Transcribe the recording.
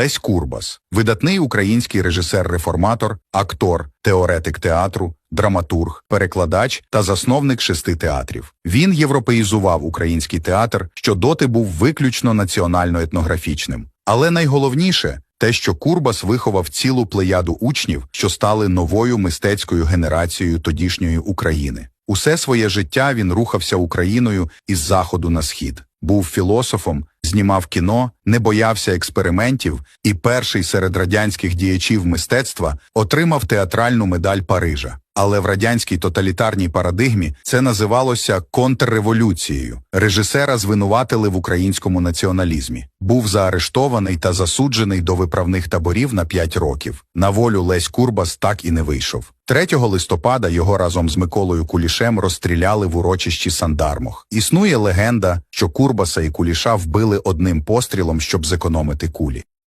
Лесь Курбас, видатний український режисер-реформатор, актор, теоретик театру, драматург, перекладач та засновник шести театрів. Він європеїзував український театр, що доти був виключно національно-етнографічним. Але найголовніше те, що Курбас виховав цілу плеяду учнів, що стали новою мистецькою генерацією тодішньої України. Усе своє життя він рухався Україною із заходу на схід, був філософом, знімав кіно, не боявся експериментів і перший серед радянських діячів мистецтва отримав театральну медаль Парижа. Але в радянській тоталітарній парадигмі це називалося контрреволюцією. Режисера звинуватили в українському націоналізмі. Був заарештований та засуджений до виправних таборів на 5 років. На волю Лесь Курбас так і не вийшов. 3 листопада його разом з Миколою Кулішем розстріляли в урочищі Сандармох. Існує легенда, що Курбаса і Куліша вбили одним пострілом, щоб зекономити кулі.